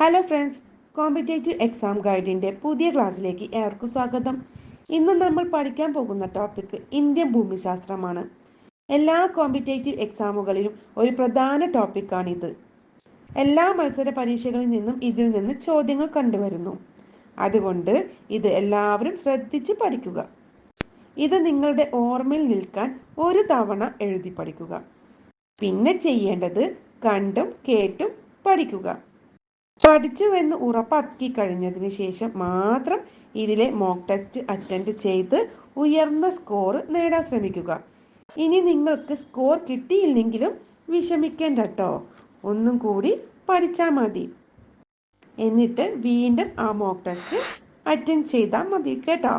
Hello friends competitive exam ഗൈഡിന്റെ പുതിയ ക്ലാസ്സിലേക്ക് ഏവർക്കും സ്വാഗതം. ഇന്ന് നമ്മൾ പഠിക്കാൻ പോകുന്ന ടോപ്പിക് ഇന്ത്യൻ ഭൂമിശാസ്ത്രമാണ്. എല്ലാ കോമ്പറ്റേറ്റീവ് എക്സാമുകളിലും ഒരു പ്രധാന ടോപ്പിക്കാണിത് എല്ലാ മത്സര പരീക്ഷകളിൽ നിന്നും ഇതിൽ നിന്ന് ചോദ്യങ്ങൾ കണ്ടുവരുന്നു. അതുകൊണ്ട് ഇത് എല്ലാവരും ശ്രദ്ധിച്ച് പഠിക്കുക. ഇത് നിങ്ങളുടെ ഓർമ്മയിൽ നിൽക്കാൻ ഒരു തവണ എഴുതി പഠിക്കുക. പിന്നെ ചെയ്യേണ്ടത് കണ്ടും കേട്ടും പഠിക്കുക. പഠിച്ചുവെന്ന് ഉറപ്പാക്കി കഴിഞ്ഞതിന് ശേഷം മാത്രം ഇതിലെ മോക്ക് ടെസ്റ്റ് അറ്റൻഡ് ചെയ്ത് ഉയർന്ന സ്കോർ നേടാൻ ശ്രമിക്കുക. ഇനി നിങ്ങൾക്ക് സ്കോർ കിട്ടിയില്ലെങ്കിലും വിഷമിക്കേണ്ട കേട്ടോ ഒന്നും കൂടി പഠിച്ചാൽ മതി. എന്നിട്ട് വീണ്ടും ആ മോക്ക് ടെസ്റ്റ് അറ്റൻഡ് ചെയ്താൽ മതി കേട്ടോ.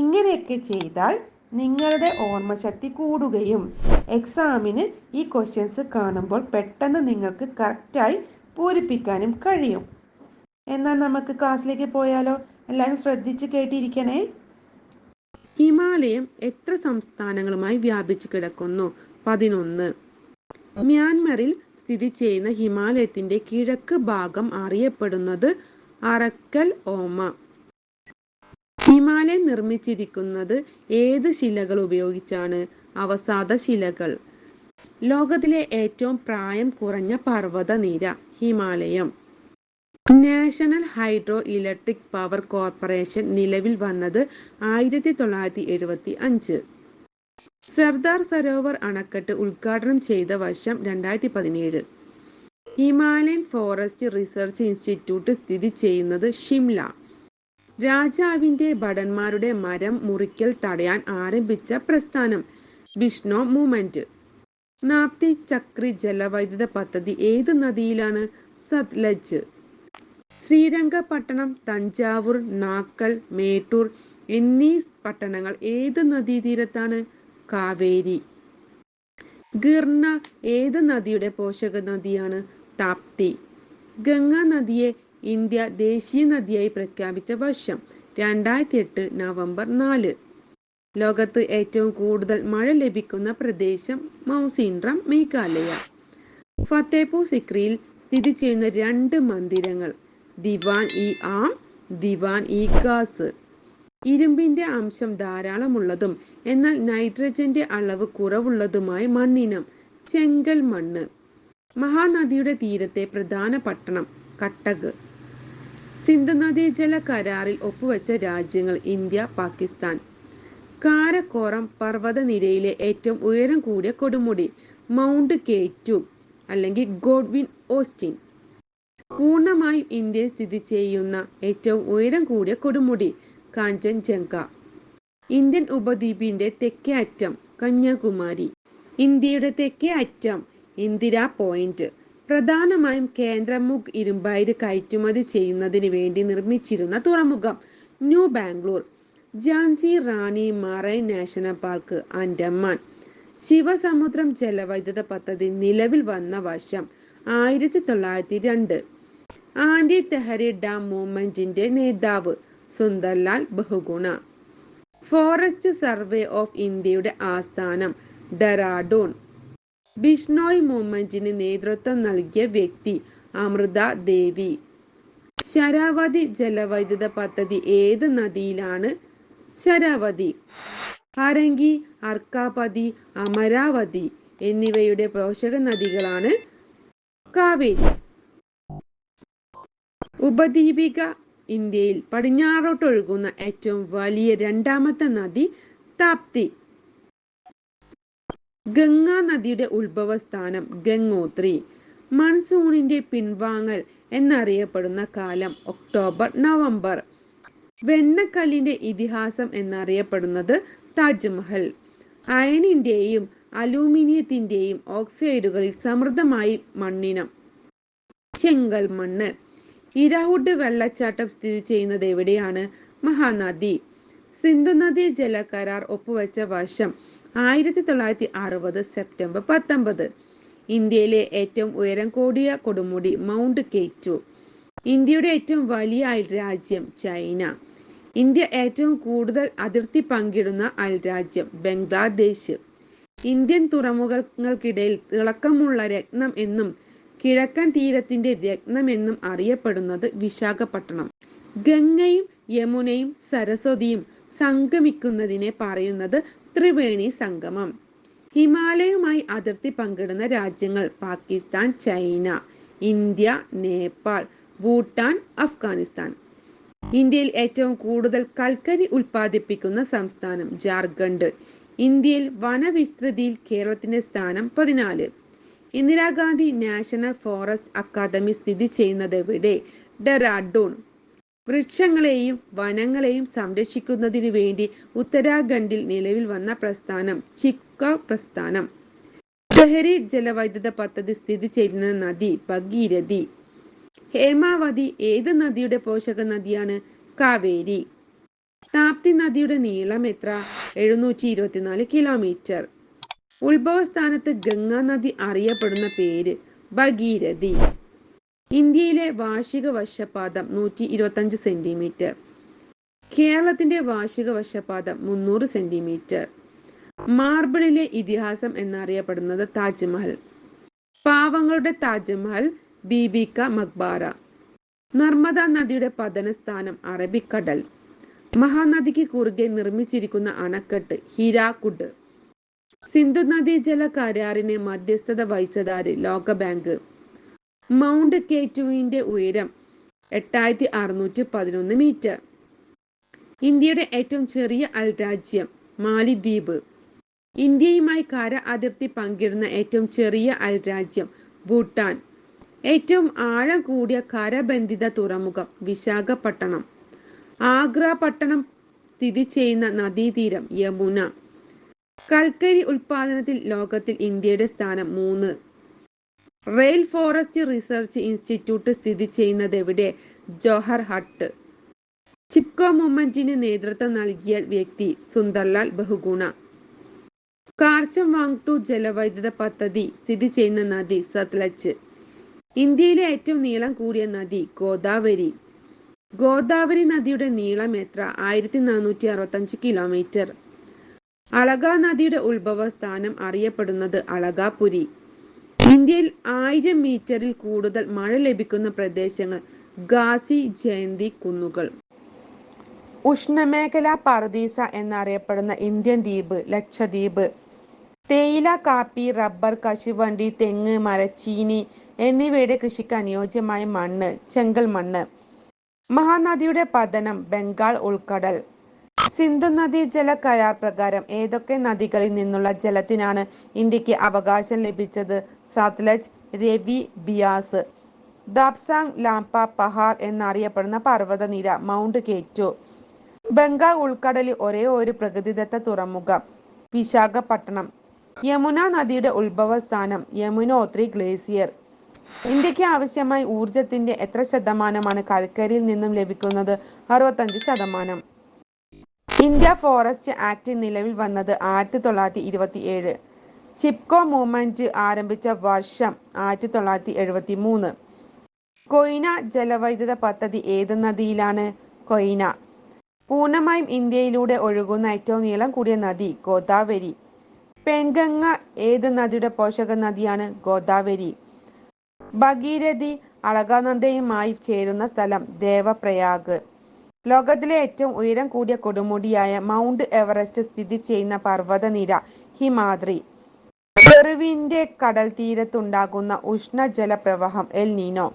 ഇങ്ങനെയൊക്കെ ചെയ്താൽ നിങ്ങളുടെ ഓർമ്മശക്തി കൂടുകയും എക്സാമിന് ഈ ക്വസ്റ്റ്യൻസ് കാണുമ്പോൾ പെട്ടെന്ന് നിങ്ങൾക്ക് കറക്റ്റായി പൂരിപ്പിക്കാനും കഴിയും. എന്നാൽ നമുക്ക് ക്ലാസ്സിലേക്ക് പോയാലോ? എല്ലാവരും ശ്രദ്ധിച്ച് കേട്ടിരിക്കണേ. ഹിമാലയം എത്ര സംസ്ഥാനങ്ങളുമായി വ്യാപിച്ചു കിടക്കുന്നു? പതിനൊന്ന്. മ്യാൻമറിൽ സ്ഥിതി ചെയ്യുന്ന ഹിമാലയത്തിന്റെ കിഴക്ക് ഭാഗം അറിയപ്പെടുന്നത് അറക്കൽ ഓമ. ഹിമാലയം നിർമ്മിച്ചിരിക്കുന്നത് ഏത് ശിലകൾ ഉപയോഗിച്ചാണ്? അവസാദ ശിലകൾ. ലോകത്തിലെ ഏറ്റവും പ്രായം കുറഞ്ഞ പർവത നിര ഹിമാലയം. National Hydro Electric Power Corporation നിലവിൽ വന്നത് ആയിരത്തി തൊള്ളായിരത്തി എഴുപത്തി അഞ്ച് സർദാർ സരോവർ അണക്കെട്ട് ഉദ്ഘാടനം ചെയ്ത വർഷം രണ്ടായിരത്തി പതിനേഴ് ഹിമാലയൻ ഫോറസ്റ്റ് റിസർച്ച് ഇൻസ്റ്റിറ്റ്യൂട്ട് സ്ഥിതി ചെയ്യുന്നത് ഷിംല. രാജാവിന്റെ ഭടന്മാരുടെ മരം മുറിക്കൽ തടയാൻ ആരംഭിച്ച പ്രസ്ഥാനം ബിഷ്ണോ മൂവ്മെന്റ് നാപ്തി ചക്രി ജലവൈദ്യുത പദ്ധതി ഏത് നദിയിലാണ് സത്ലജ് ശ്രീരംഗപട്ടണം തഞ്ചാവൂർ നാക്കൽ മേട്ടൂർ എന്നീ പട്ടണങ്ങൾ ഏത് നദീതീരത്താണ്? കാവേരി. ഗിർണ ഏത് നദിയുടെ പോഷക നദിയാണ്? താപ്തി. ഗംഗാ നദിയെ ഇന്ത്യ ദേശീയ നദിയായി പ്രഖ്യാപിച്ച വർഷം രണ്ടായിരത്തി എട്ട് നവംബർ നാല്. ലോകത്ത് ഏറ്റവും കൂടുതൽ മഴ ലഭിക്കുന്ന പ്രദേശം മൗസിൻഡ്രം മേഘാലയ. ഫത്തേപൂർ സിക്രിയിൽ സ്ഥിതി ചെയ്യുന്ന രണ്ട് മന്ദിരങ്ങൾ ദിവാൻ ഇ ആം ദിവാൻ ഇ ഗാസ്. ഇരുമ്പിന്റെ അംശം ധാരാളമുള്ളതും എന്നാൽ നൈട്രജന്റെ അളവ് കുറവുള്ളതുമായ മണ്ണിനം ചെങ്കൽ മണ്ണ്. മഹാനദിയുടെ തീരത്തെ പ്രധാന പട്ടണം കട്ടക്. സിന്ധു നദീജല കരാറിൽ ഒപ്പുവെച്ച രാജ്യങ്ങൾ ഇന്ത്യ പാകിസ്ഥാൻ. കാരക്കോറം പർവതനിരയിലെ ഏറ്റവും ഉയരം കൂടിയ കൊടുമുടി മൗണ്ട് കേറ്റു അല്ലെങ്കിൽ ഗോഡ്വിൻ ഓസ്റ്റിൻ. പൂർണമായും ഇന്ത്യയിൽ സ്ഥിതി ചെയ്യുന്ന ഏറ്റവും ഉയരം കൂടിയ കൊടുമുടി കാഞ്ചൻജംഗ. ഇന്ത്യൻ ഉപദ്വീപിന്റെ തെക്കേ അറ്റം കന്യാകുമാരി. ഇന്ത്യയുടെ തെക്കേ അറ്റം ഇന്ദിര പോയിന്റ്. പ്രധാനമായും കേന്ദ്രമുഖ് ഇരുമ്പായിര് കയറ്റുമതി ചെയ്യുന്നതിന് വേണ്ടി നിർമ്മിച്ചിരുന്ന തുറമുഖം New Bangalore. Jhansi Rani Marine National Park Andaman Shivasamudram ജലവൈദ്യുത പദ്ധതി നിലവിൽ വന്ന വർഷം ആയിരത്തി തൊള്ളായിരത്തി രണ്ട് ആന്റി തെഹരി ഡാം മൂവ്മെന്റിന്റെ നേതാവ് Sunderlal Bahuguna. Forest Survey of ഇന്ത്യയുടെ ആസ്ഥാനം ഡെറാഡൂൺ. ബിഷ്ണോയ് മൂവ്മെന്റിന് നേതൃത്വം നൽകിയ വ്യക്തി അമൃത ദേവി. ശരാവതി ജലവൈദ്യുത പദ്ധതി ഏത് നദിയിലാണ് ശരാവതി ഹരങ്കി അർക്കാപതി അമരാവതി എന്നിവയുടെ പോഷക നദികളാണ് കാവേരി. ഉപദ്വീപിക ഇന്ത്യയിൽ പടിഞ്ഞാറോട്ടൊഴുകുന്ന ഏറ്റവും വലിയ രണ്ടാമത്തെ നദി താപ്തി. ഗംഗാ നദിയുടെ ഉത്ഭവസ്ഥാനം ഗംഗോത്രി. മൺസൂണിന്റെ പിൻവാങ്ങൽ എന്നറിയപ്പെടുന്ന കാലം ഒക്ടോബർ നവംബർ. വെണ്ണക്കല്ലിന്റെ ഇതിഹാസം എന്നറിയപ്പെടുന്നത് താജ്മഹൽ. അയണിന്റെയും അലൂമിനിയത്തിന്റെയും ഓക്സൈഡുകളിൽ സമൃദ്ധമായി മണ്ണിനം. ചെങ്കൽ മണ്ണ്. ഇരഹുഡ് വെള്ളച്ചാട്ടം സ്ഥിതി ചെയ്യുന്നത് എവിടെയാണ്? മഹാനദി. സിന്ധു നദി ജല കരാർ ഒപ്പുവെച്ച വർഷം ആയിരത്തി തൊള്ളായിരത്തി അറുപത് സെപ്റ്റംബർ പത്തൊമ്പത്. ഇന്ത്യയിലെ ഏറ്റവും ഉയരം കൂടിയ കൊടുമുടി മൗണ്ട് കേറ്റു ഇന്ത്യയുടെ ഏറ്റവും വലിയ അയൽരാജ്യം ചൈന. ഇന്ത്യ ഏറ്റവും കൂടുതൽ അതിർത്തി പങ്കിടുന്ന അയൽരാജ്യം ബംഗ്ലാദേശ്. ഇന്ത്യൻ തുറമുഖങ്ങൾക്കിടയിൽ തിളക്കമുള്ള രത്നം എന്നും കിഴക്കൻ തീരത്തിന്റെ രത്നം എന്നും അറിയപ്പെടുന്നത് വിശാഖപട്ടണം. ഗംഗയും യമുനയും സരസ്വതിയും സംഗമിക്കുന്നതിനെ പറയുന്നത് ത്രിവേണി സംഗമം. ഹിമാലയവുമായി അതിർത്തി പങ്കിടുന്ന രാജ്യങ്ങൾ പാകിസ്ഥാൻ ചൈന ഇന്ത്യ നേപ്പാൾ ഭൂട്ടാൻ അഫ്ഗാനിസ്ഥാൻ. ഇന്ത്യയിൽ ഏറ്റവും കൂടുതൽ കൽക്കരി ഉൽപ്പാദിപ്പിക്കുന്ന സംസ്ഥാനം ജാർഖണ്ഡ്. ഇന്ത്യയിൽ വനവിസ്തൃതിയിൽ കേരളത്തിന്റെ സ്ഥാനം പതിനാല്. ഇന്ദിരാഗാന്ധി നാഷണൽ ഫോറസ്റ്റ് അക്കാദമി സ്ഥിതി ചെയ്യുന്നത് എവിടെ? ഡെറാഡൂൺ. വൃക്ഷങ്ങളെയും വനങ്ങളെയും സംരക്ഷിക്കുന്നതിനു വേണ്ടി ഉത്തരാഖണ്ഡിൽ നിലവിൽ വന്ന പ്രസ്ഥാനം ചിക്ക പ്രസ്ഥാനം. ലഹരി ജലവൈദ്യുത പദ്ധതി സ്ഥിതി ചെയ്യുന്ന നദി ഭഗീരഥി. ഹേമാവതി ഏത് നദിയുടെ പോഷക നദിയാണ്? കാവേരി. താപ്തി നദിയുടെ നീളം എത്ര? എഴുന്നൂറ്റി ഇരുപത്തിനാല് കിലോമീറ്റർ. ഉത്ഭവസ്ഥാനത്ത് ഗംഗാ നദി അറിയപ്പെടുന്ന പേര് ഭഗീരഥി. ഇന്ത്യയിലെ വാർഷിക വർഷപാതം നൂറ്റി ഇരുപത്തഞ്ച് സെന്റിമീറ്റർ. കേരളത്തിന്റെ വാർഷിക വർഷപാതം മുന്നൂറ് സെന്റിമീറ്റർ. മാർബിളിലെ ഇതിഹാസം എന്നറിയപ്പെടുന്നത് താജ്മഹൽ. പാവങ്ങളുടെ താജ്മഹൽ ബീബിക മക്ബാര നർമ്മദ നദിയുടെ പതനസ്ഥാനം അറബിക്കടൽ. മഹാനദിക്ക് കുറുകെ നിർമ്മിച്ചിരിക്കുന്ന അണക്കെട്ട് ഹിരാക്കുഡ് സിന്ധു നദി ജല കരാറിന് മധ്യസ്ഥത വഹിച്ചതാര് ലോകബാങ്ക്? മൗണ്ട് കേറ്റുവിന്റെ ഉയരം എട്ടായിരത്തി അറുന്നൂറ്റി പതിനൊന്ന് മീറ്റർ. ഇന്ത്യയുടെ ഏറ്റവും ചെറിയ അൽരാജ്യം മാലിദ്വീപ്. ഇന്ത്യയുമായി കര അതിർത്തി പങ്കിടുന്ന ഏറ്റവും ചെറിയ അൽരാജ്യം ഭൂട്ടാൻ. ഏറ്റവും ആഴം കൂടിയ കരബന്ധിത തുറമുഖം വിശാഖപട്ടണം. ആഗ്ര പട്ടണം സ്ഥിതി ചെയ്യുന്ന നദീതീരം യമുന. കൽക്കരി ഉൽപാദനത്തിൽ ലോകത്തിൽ ഇന്ത്യയുടെ സ്ഥാനം മൂന്ന്. റെയിൽ ഫോറസ്റ്റ് റിസർച്ച് ഇൻസ്റ്റിറ്റ്യൂട്ട് സ്ഥിതി ചെയ്യുന്നത് എവിടെ? ജോഹർ ഹട്ട്. ചിപ്കോ മൂവ്മെന്റിന് നേതൃത്വം നൽകിയ വ്യക്തി സുന്ദർലാൽ ബഹുഗുണ. കാർച്ചം വാങ്ടു ജലവൈദ്യുത പദ്ധതി സ്ഥിതി ചെയ്യുന്ന നദി സത്ലജ്. ഇന്ത്യയിലെ ഏറ്റവും നീളം കൂടിയ നദി ഗോദാവരി. ഗോദാവരി നദിയുടെ നീളം എത്ര? ആയിരത്തി നാനൂറ്റി അറുപത്തഞ്ച് കിലോമീറ്റർ. അളക നദിയുടെ ഉത്ഭവ സ്ഥാനം അറിയപ്പെടുന്നത് അളകാപുരി ഇന്ത്യയിൽ ആയിരം മീറ്ററിൽ കൂടുതൽ മഴ ലഭിക്കുന്ന പ്രദേശങ്ങൾ ഗാസി ജയന്തി കുന്നുകൾ. ഉഷ്ണമേഖലാ പർദീസ എന്നറിയപ്പെടുന്ന ഇന്ത്യൻ ദ്വീപ് ലക്ഷദ്വീപ്. തേയില കാപ്പി റബ്ബർ കശുവണ്ടി തെങ്ങ് മരച്ചീനി എന്നിവയുടെ കൃഷിക്ക് അനുയോജ്യമായ മണ്ണ് ചെങ്കൽ മണ്ണ്. മഹാനദിയുടെ പതനം ബംഗാൾ ഉൾക്കടൽ. സിന്ധു നദി ജല കരാർ പ്രകാരം ഏതൊക്കെ നദികളിൽ നിന്നുള്ള ജലത്തിനാണ് ഇന്ത്യയ്ക്ക് അവകാശം ലഭിച്ചത്? സത്ലജ് രവി ബിയാസ്. ദാബ്സാങ് ലാംപ പഹാർ എന്നറിയപ്പെടുന്ന പർവതനിര മൗണ്ട് കേറ്റു ബംഗാൾ ഉൾക്കടലിൽ ഒരേ ഒരു പ്രകൃതിദത്ത തുറമുഖം വിശാഖപട്ടണം. യമുന നദിയുടെ ഉത്ഭവസ്ഥാനം യമുനോത്രി ഗ്ലേസിയർ. ഇന്ത്യയ്ക്ക് ആവശ്യമായ ഊർജത്തിന്റെ എത്ര ശതമാനമാണ് കൽക്കരിയിൽ നിന്നും ലഭിക്കുന്നത്? അറുപത്തഞ്ച് ശതമാനം. ഇന്ത്യ ഫോറസ്റ്റ് ആക്ട് നിലവിൽ വന്നത് ആയിരത്തി തൊള്ളായിരത്തി ഇരുപത്തി ഏഴ് ചിപ്കോ മൂവ്മെന്റ് ആരംഭിച്ച വർഷം ആയിരത്തി തൊള്ളായിരത്തി എഴുപത്തി മൂന്ന് കൊയ്ന ജലവൈദ്യുത പദ്ധതി ഏത് നദിയിലാണ്? കൊയ്ന. പൂർണമായും ഇന്ത്യയിലൂടെ ഒഴുകുന്ന ഏറ്റവും നീളം കൂടിയ നദി ഗോദാവരി. പെൺഗംഗ ഏത് നദിയുടെ പോഷക നദിയാണ്? ഗോദാവരി. ഭഗീരഥി അളകാനന്ദയുമായി ചേരുന്ന സ്ഥലം ദേവപ്രയാഗ്. ലോകത്തിലെ ഏറ്റവും ഉയരം കൂടിയ കൊടുമുടിയായ മൗണ്ട് എവറസ്റ്റ് സ്ഥിതി ചെയ്യുന്ന പർവതനിര ഹിമാദ്രി. പെറുവിന്റെ കടൽ തീരത്തുണ്ടാകുന്ന ഉഷ്ണജല പ്രവാഹം എൽ നീനോ.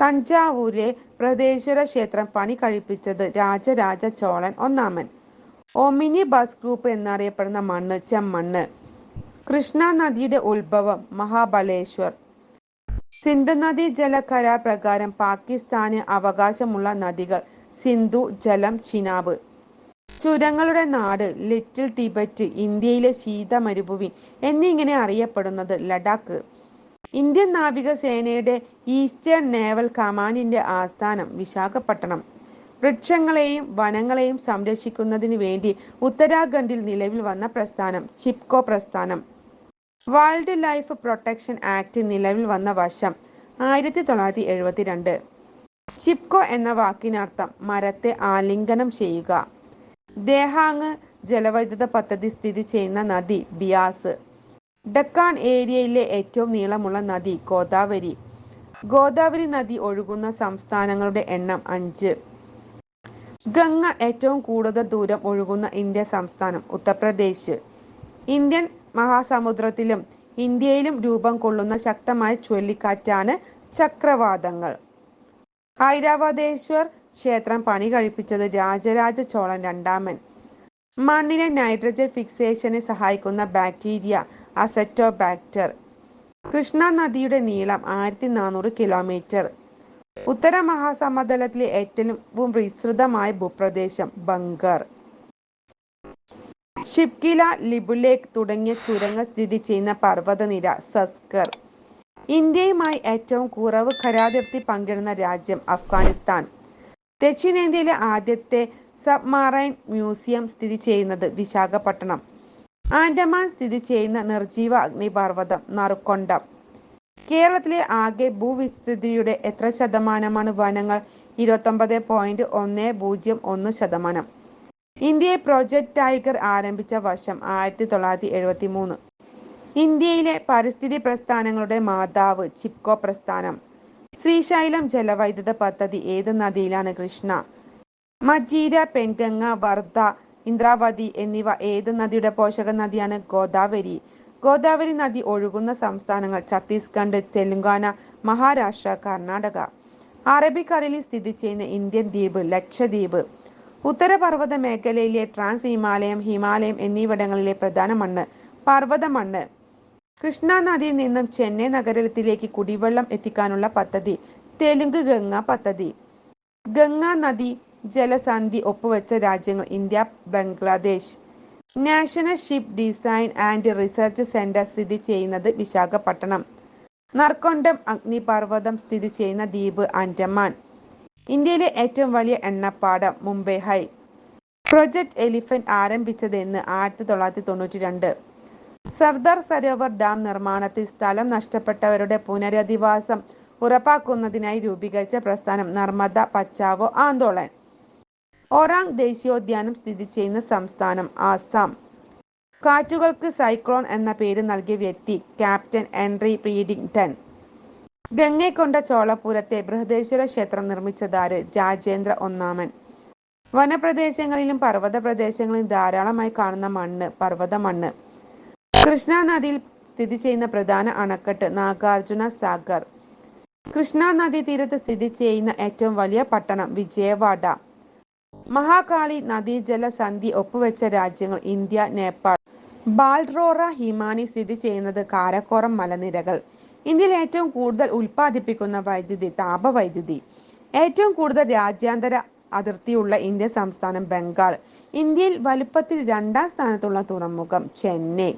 തഞ്ചാവൂരിലെ പ്രദേശര ക്ഷേത്രം പണി കഴിപ്പിച്ചത് രാജരാജ ചോളൻ ഒന്നാമൻ. ഒമിനി ബസ് ഗ്രൂപ്പ് എന്നറിയപ്പെടുന്ന മണ്ണ് ചെമ്മണ്ണ്. കൃഷ്ണ നദിയുടെ ഉത്ഭവം മഹാബലേശ്വർ. സിന്ധു നദി ജല കരാർ പ്രകാരം പാകിസ്ഥാന് അവകാശമുള്ള നദികൾ സിന്ധു ജലം ചിനാബ്. ചുരങ്ങളുടെ നാട് ലിറ്റിൽ ടിബറ്റ് ഇന്ത്യയിലെ ശീത മരുഭൂമി എന്നിങ്ങനെ അറിയപ്പെടുന്നത് ലഡാക്ക്. ഇന്ത്യൻ നാവികസേനയുടെ ഈസ്റ്റേൺ നേവൽ കമാൻഡിന്റെ ആസ്ഥാനം വിശാഖപട്ടണം. വൃക്ഷങ്ങളെയും വനങ്ങളെയും സംരക്ഷിക്കുന്നതിന് വേണ്ടി ഉത്തരാഖണ്ഡിൽ നിലവിൽ വന്ന പ്രസ്ഥാനം ചിപ്കോ പ്രസ്ഥാനം. വൈൽഡ് ലൈഫ് പ്രൊട്ടക്ഷൻ ആക്ട് നിലവിൽ വന്ന വർഷം ആയിരത്തി തൊള്ളായിരത്തി എഴുപത്തി രണ്ട് ചിപ്കോ എന്ന വാക്കിനർത്ഥം മരത്തെ ആലിംഗനം ചെയ്യുക. ദേഹാങ് ജലവൈദ്യുത പദ്ധതി സ്ഥിതി ചെയ്യുന്ന നദി ബിയാസ്. ഡക്കാൻ ഏരിയയിലെ ഏറ്റവും നീളമുള്ള നദി ഗോദാവരി. ഗോദാവരി നദി ഒഴുകുന്ന സംസ്ഥാനങ്ങളുടെ എണ്ണം അഞ്ച്. ഗംഗ ഏറ്റവും കൂടുതൽ ദൂരം ഒഴുകുന്ന ഇന്ത്യ സംസ്ഥാനം ഉത്തർപ്രദേശ്. ഇന്ത്യൻ മഹാസമുദ്രത്തിലും ഇന്ത്യയിലും രൂപം കൊള്ളുന്ന ശക്തമായ ചുഴലിക്കാറ്റാണ് ചക്രവാതങ്ങൾ. ഐരാവതേശ്വർ ക്ഷേത്രം പണി കഴിപ്പിച്ചത് രാജരാജ ചോളൻ രണ്ടാമൻ മണ്ണിലെ നൈട്രജൻ ഫിക്സേഷനെ സഹായിക്കുന്ന ബാക്ടീരിയ അസറ്റോബാക്ടർ. കൃഷ്ണ നദിയുടെ നീളം ആയിരത്തി നാനൂറ് കിലോമീറ്റർ. ഉത്തര മഹാസമതലത്തിലെ ഏറ്റവും വിസ്തൃതമായ ഭൂപ്രദേശം ബംഗർ. ഷിപ്കില ലിബുലേക്ക് തുടങ്ങിയ ചുരങ്ങൾ സ്ഥിതി ചെയ്യുന്ന പർവതനിര സസ്കർ. ഇന്ത്യയുമായി ഏറ്റവും കുറവ് ഖരാതിർത്തി പങ്കിടുന്ന രാജ്യം അഫ്ഗാനിസ്ഥാൻ. ദക്ഷിണേന്ത്യയിലെ ആദ്യത്തെ സബ്മറൈൻ മ്യൂസിയം സ്ഥിതി ചെയ്യുന്നത് വിശാഖപട്ടണം. ആൻഡമാൻ സ്ഥിതി ചെയ്യുന്ന നിർജീവ അഗ്നിപർവതം നറുക്കൊണ്ടം. കേരളത്തിലെ ആകെ ഭൂവിസ്തൃതിയുടെ എത്ര ശതമാനമാണ് വനങ്ങൾ? ഇരുപത്തൊമ്പത് പോയിന്റ് ഒന്ന് പൂജ്യം ഒന്ന് ശതമാനം. ഇന്ത്യയെ പ്രോജക്റ്റ് ടൈഗർ ആരംഭിച്ച വർഷം ആയിരത്തി തൊള്ളായിരത്തി എഴുപത്തി മൂന്ന് ഇന്ത്യയിലെ പരിസ്ഥിതി പ്രസ്ഥാനങ്ങളുടെ മാതാവ് ചിപ്കോ പ്രസ്ഥാനം. ശ്രീശൈലം ജലവൈദ്യുത പദ്ധതി ഏത് നദിയിലാണ് കൃഷ്ണ? മജീര പെൻഗംഗ വർദ്ധ ഇന്ദ്രാവതി എന്നിവ ഏത് നദിയുടെ പോഷക നദിയാണ് ഗോദാവരി? ഗോദാവരി നദി ഒഴുകുന്ന സംസ്ഥാനങ്ങൾ ഛത്തീസ്ഗഡ് തെലുങ്കാന മഹാരാഷ്ട്ര കർണാടക. അറബിക്കടലിൽ സ്ഥിതി ചെയ്യുന്ന ഇന്ത്യൻ ദ്വീപ് ലക്ഷദ്വീപ്. ഉത്തരപർവത മേഖലയിലെ ട്രാൻസ് ഹിമാലയം ഹിമാലയം എന്നിവിടങ്ങളിലെ പ്രധാന മണ്ണ് പർവത മണ്ണ് കൃഷ്ണ നദിയിൽ നിന്നും ചെന്നൈ നഗരത്തിലേക്ക് കുടിവെള്ളം എത്തിക്കാനുള്ള പദ്ധതി തെലുങ്ക് ഗംഗ പദ്ധതി. ഗംഗ നദി ജലസന്ധി ഒപ്പുവെച്ച രാജ്യങ്ങൾ India Bangladesh. National Ship Design and Research Centre സ്ഥിതി ചെയ്യുന്നത് വിശാഖപട്ടണം. നർക്കൊണ്ടം അഗ്നിപർവതം സ്ഥിതി ചെയ്യുന്ന ദ്വീപ് ആൻഡമാൻ. ഇന്ത്യയിലെ ഏറ്റവും വലിയ എണ്ണപ്പാടം മുംബൈ ഹൈ. പ്രൊജക്ട് എലിഫന്റ് ആരംഭിച്ചതെന്ന് ആയിരത്തി തൊള്ളായിരത്തി തൊണ്ണൂറ്റി രണ്ട് സർദാർ സരോവർ ഡാം നിർമ്മാണത്തിൽ സ്ഥലം നഷ്ടപ്പെട്ടവരുടെ പുനരധിവാസം ഉറപ്പാക്കുന്നതിനായി രൂപീകരിച്ച പ്രസ്ഥാനം നർമ്മദ പച്ചാവോ ആന്തോളൻ ഒറാങ് ദേശീയോദ്യാനം സ്ഥിതി ചെയ്യുന്ന സംസ്ഥാനം ആസാം. കാറ്റുകൾക്ക് സൈക്ലോൺ എന്ന പേര് നൽകിയ വ്യക്തി ക്യാപ്റ്റൻ ഹെൻറി പ്രീഡിംഗ്ടൺ ഗംഗൈക്കൊണ്ട ചോളപുരത്തെ ബൃഹദേശ്വര ക്ഷേത്രം നിർമ്മിച്ചതാര് രാജേന്ദ്ര ഒന്നാമൻ. വനപ്രദേശങ്ങളിലും പർവത പ്രദേശങ്ങളിലും ധാരാളമായി കാണുന്ന മണ്ണ് പർവത മണ്ണ് കൃഷ്ണ നദിയിൽ സ്ഥിതി ചെയ്യുന്ന പ്രധാന അണക്കെട്ട് നാഗാർജുന സാഗർ. കൃഷ്ണ നദീ തീരത്ത് സ്ഥിതി ചെയ്യുന്ന ഏറ്റവും വലിയ പട്ടണം വിജയവാഡ. മഹാകാളി നദീജല സന്ധി ഒപ്പുവെച്ച രാജ്യങ്ങൾ ഇന്ത്യ നേപ്പാൾ. ബാൾറോറ ഹിമാനി സ്ഥിതി ചെയ്യുന്നത് കാരക്കോറം മലനിരകൾ. ഇന്ത്യയിൽ ഏറ്റവും കൂടുതൽ ഉൽപ്പാദിപ്പിക്കുന്ന വൈദ്യുതി താപവൈദ്യുതി. ഏറ്റവും കൂടുതൽ രാജ്യാന്തര അതിർത്തിയുള്ള ഇന്ത്യൻ സംസ്ഥാനം ബംഗാൾ. ഇന്ത്യയിൽ വലുപ്പത്തിൽ രണ്ടാം സ്ഥാനത്തുള്ള തുറമുഖം ചെന്നൈ.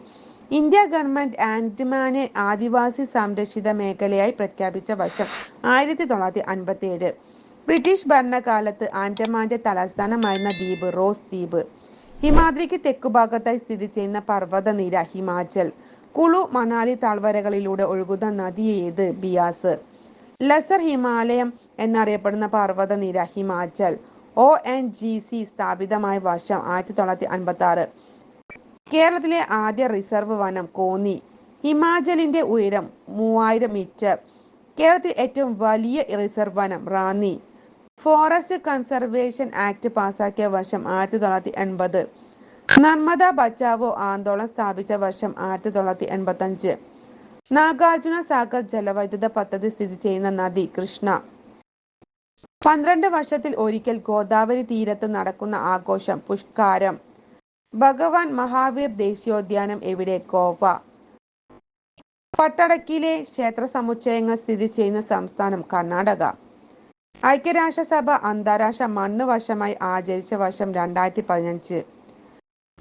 ഇന്ത്യ ഗവൺമെന്റ് ആൻഡമാനെ ആദിവാസി സംരക്ഷിത മേഖലയായി പ്രഖ്യാപിച്ച വർഷം ആയിരത്തി തൊള്ളായിരത്തി അൻപത്തി ഏഴ് ബ്രിട്ടീഷ് ഭരണകാലത്ത് ആൻഡമാന്റെ തലസ്ഥാനമായിരുന്ന ദ്വീപ് റോസ് ദ്വീപ്. ഹിമാദ്രിക്ക് തെക്കുഭാഗത്തായി സ്ഥിതി ചെയ്യുന്ന പർവതനിര ഹിമാചൽ. കുളു മണാലി താഴ്വരകളിലൂടെ ഒഴുകുന്ന നദി ഏത്? ബിയാസ്. ലസർ ഹിമാലയം എന്നറിയപ്പെടുന്ന പർവതനിര Himachal. O N G C സ്ഥാപിതമായ വർഷം ആയിരത്തി തൊള്ളായിരത്തി അൻപത്തി ആറ് കേരളത്തിലെ ആദ്യ റിസർവ് വനം കോന്നി. ഹിമാചലിന്റെ ഉയരം മൂവായിരം മീറ്റർ. കേരളത്തിൽ ഏറ്റവും വലിയ റിസർവ് വനം റാന്നി. ഫോറസ്റ്റ് കൺസർവേഷൻ ആക്ട് പാസാക്കിയ വർഷം ആയിരത്തി തൊള്ളായിരത്തി എൺപത് നർമ്മദ ബച്ചാവോ ആന്തോളൻ സ്ഥാപിച്ച വർഷം ആയിരത്തി തൊള്ളായിരത്തി എൺപത്തി അഞ്ച് നാഗാർജുന സാഗർ ജലവൈദ്യുത പദ്ധതി സ്ഥിതി ചെയ്യുന്ന നദി കൃഷ്ണ. പന്ത്രണ്ട് വർഷത്തിൽ ഒരിക്കൽ ഗോദാവരി തീരത്ത് നടക്കുന്ന ആഘോഷം പുഷ്കാരം. ഭഗവാൻ മഹാവീർ ദേശീയോദ്യാനം എവിടെ? ഗോവ. പട്ടടക്കിലെ ക്ഷേത്ര സമുച്ചയങ്ങൾ സ്ഥിതി ചെയ്യുന്ന സംസ്ഥാനം കർണാടക. ഐക്യരാഷ്ട്രസഭ അന്താരാഷ്ട്ര മണ്ണ് വർഷമായി ആചരിച്ച വർഷം രണ്ടായിരത്തി പതിനഞ്ച്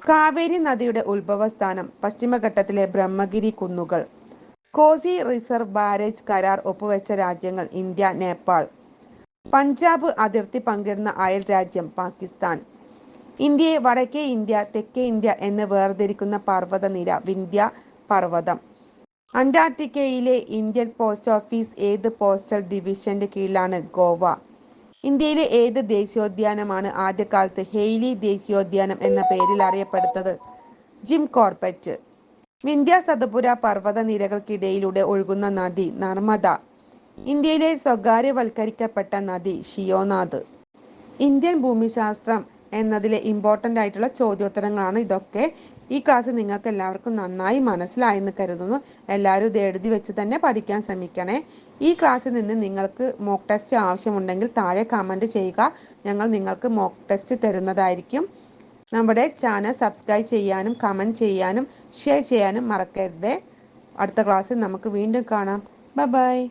കാവേരി നദിയുടെ ഉത്ഭവസ്ഥാനം പശ്ചിമഘട്ടത്തിലെ ബ്രഹ്മഗിരി കുന്നുകൾ. കോസി റിസർവ് ബാരേജ് കരാർ ഒപ്പുവെച്ച രാജ്യങ്ങൾ ഇന്ത്യ നേപ്പാൾ. പഞ്ചാബ് അതിർത്തി പങ്കിടുന്ന അയൽ രാജ്യം പാകിസ്ഥാൻ. ഇന്ത്യയെ വടക്കേ ഇന്ത്യ തെക്കേ ഇന്ത്യ എന്ന് വേർതിരിക്കുന്ന പർവതനിര വിന്ധ്യ പർവതം. അന്റാർട്ടിക്കയിലെ ഇന്ത്യൻ പോസ്റ്റ് ഓഫീസ് ഏത് പോസ്റ്റൽ ഡിവിഷന്റെ കീഴിലാണ് ഗോവ? ഇന്ത്യയിലെ ഏത് ദേശീയോദ്യാനമാണ് ആദ്യകാലത്ത് ഹെയ്ലി ദേശീയോദ്യാനം എന്ന പേരിൽ അറിയപ്പെടുന്നത്? Jim Corbett. വിന്ധ്യ സതപുര പർവത നിരകൾക്കിടയിലൂടെ ഒഴുകുന്ന നദി നർമ്മദ. ഇന്ത്യയിലെ സ്വകാര്യവൽക്കരിക്കപ്പെട്ട നദി ഷിയോനാഥ്. ഇന്ത്യൻ ഭൂമിശാസ്ത്രം എന്നതിലെ ഇമ്പോർട്ടന്റ് ആയിട്ടുള്ള ചോദ്യോത്തരങ്ങളാണ് ഇതൊക്കെ. ഈ ക്ലാസ് നിങ്ങൾക്ക് എല്ലാവർക്കും നന്നായി മനസ്സിലായെന്ന് കരുതുന്നു. എല്ലാവരും ഇത് എഴുതി വെച്ച് തന്നെ പഠിക്കാൻ ശ്രമിക്കണേ. ഈ ക്ലാസ്സിൽ നിന്ന് നിങ്ങൾക്ക് മോക്ക് ടെസ്റ്റ് ആവശ്യമുണ്ടെങ്കിൽ താഴെ കമന്റ് ചെയ്യുക. ഞങ്ങൾ നിങ്ങൾക്ക് മോക്ക് ടെസ്റ്റ് തരുന്നതായിരിക്കും. നമ്മുടെ ചാനൽ സബ്സ്ക്രൈബ് ചെയ്യാനും കമന്റ് ചെയ്യാനും ഷെയർ ചെയ്യാനും മറക്കരുതേ. അടുത്ത ക്ലാസ്സിൽ നമുക്ക് വീണ്ടും കാണാം. ബൈ